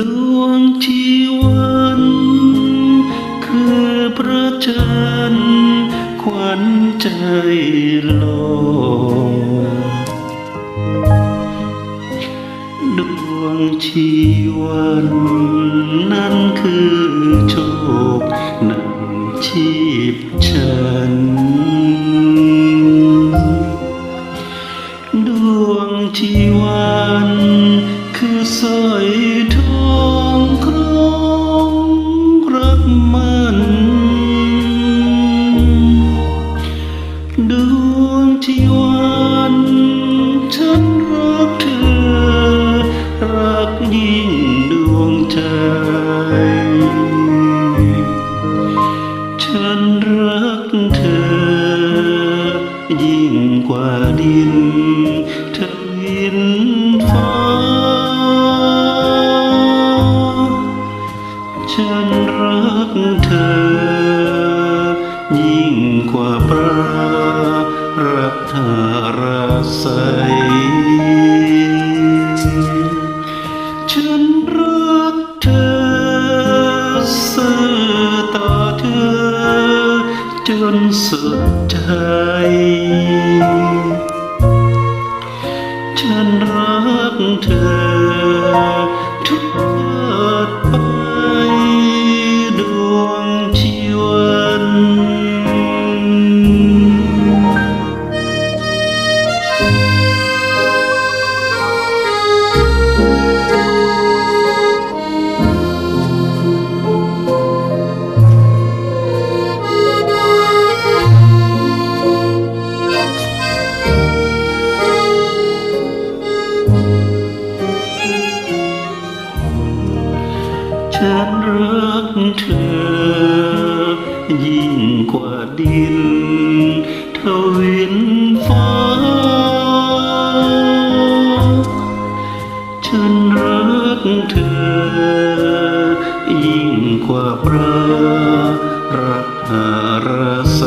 ดวงชีวันคือพระจันทร์ขวัญใจโลก ดวงชีวันนั้นคือโชคนำชีพฉัน ดวงชีวันคือสอยทองครองรักมัน ดวงชีวันฉัน ยิ่งดวงใจ ฉันรักเธอ ยิ่งกว่าดินทวินฟ้า ฉันรักเธอ ยิ่งกว่าปลารักเธอรักใส ฉันรักเธอสื่อต่อเธอ จนสุดใจ ฉันรักเธอ ทุกหยดไปดวงชีวัน ฉันรักเธอ ยิ่งกว่าดินทวินฟ้า ฉันรักเธอ ยิ่งกว่าปลารักหาราใส